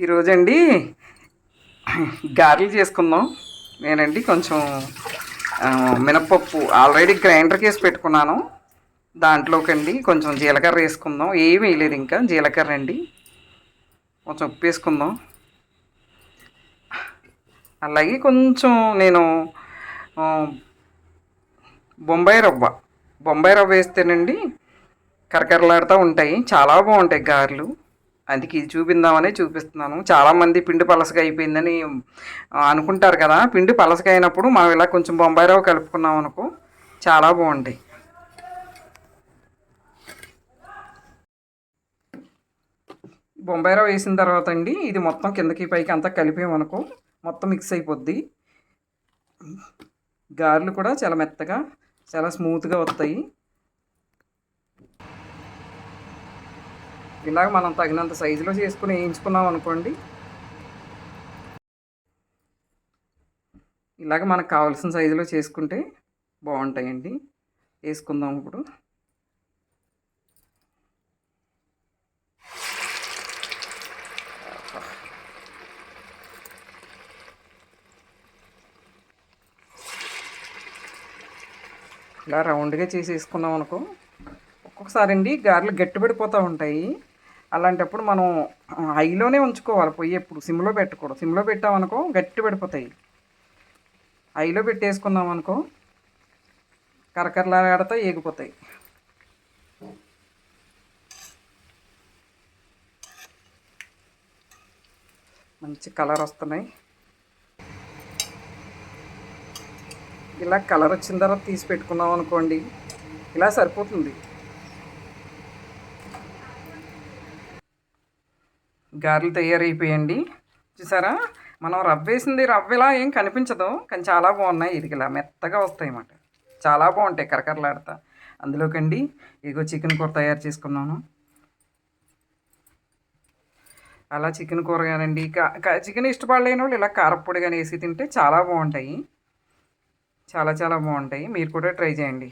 ఈరోజండి గారెలు చేసుకుందాం. నేనండి కొంచెం మినప్పప్పు ఆల్రెడీ గ్రైండర్కి వేసి పెట్టుకున్నాను. దాంట్లోకండి కొంచెం జీలకర్ర వేసుకుందాం. ఏమి వేయలేదు ఇంకా జీలకర్ర అండి. కొంచెం ఉప్పు వేసుకుందాం. అలాగే కొంచెం నేను బొంబాయి రవ్వ. బొంబాయి రవ్వ వేస్తేనండి కరకరలాడుతూ ఉంటాయి. చాలా బాగుంటాయి గారెలు. అందుకే ఇది చూపిందామని చూపిస్తున్నాను. చాలామంది పిండి పలసగా అయిపోయిందని అనుకుంటారు కదా. పిండి పలసగా అయినప్పుడు మనం ఇలా కొంచెం బొంబాయి రవ్వ కలుపుకున్నాం అనుకో చాలా బాగుంటాయి. బొంబాయి రవ్వ వేసిన తర్వాత అండి ఇది మొత్తం కిందకి పైకి అంతా కలిపేమనుకో మొత్తం మిక్స్ అయిపోద్ది. గారెలు కూడా చాలా మెత్తగా చాలా స్మూత్గా వస్తాయి. ఇలాగ మనం తగినంత సైజులో చేసుకుని వేయించుకున్నాం అనుకోండి. ఇలాగ మనకు కావాల్సిన సైజులో చేసుకుంటే బాగుంటాయండి. వేసుకుందాం ఇప్పుడు. ఇలా రౌండ్గా చేసి వేసుకున్నాం అనుకో. ఒక్కొక్కసారి అండి గారెలు గట్టిపడిపోతూ ఉంటాయి. అలాంటప్పుడు మనం హైలోనే ఉంచుకోవాలి. పొయ్యి ఎప్పుడు? సిమ్లో పెట్టకూడదు సిమ్లో పెట్టామనుకో గట్టి పడిపోతాయి. హైలో పెట్టేసుకున్నాం అనుకో కరకరలాడుతూ ఏగిపోతాయి. మంచి కలర్ వస్తున్నాయి. ఇలా కలర్ వచ్చిన తర్వాత తీసి పెట్టుకున్నాం అనుకోండి ఇలా సరిపోతుంది. గారెలు తయారైపోయండి. చూసారా? మనం రవ్వ వేసింది రవ్వ ఇలా ఏం కనిపించదు. కానీ చాలా బాగున్నాయి. ఇదిగిలా ఇలా మెత్తగా వస్తాయి అన్నమాట. చాలా బాగుంటాయి కరకరలాడతా. అందులోకండి ఇగో చికెన్ కూర తయారు చేసుకున్నాను. అలా చికెన్ కూర కానండి చికెన్ ఇష్టపడలేని వాళ్ళు ఇలా కారపొడి కానీ వేసి తింటే చాలా బాగుంటాయి. చాలా చాలా బాగుంటాయి. మీరు కూడా ట్రై చేయండి.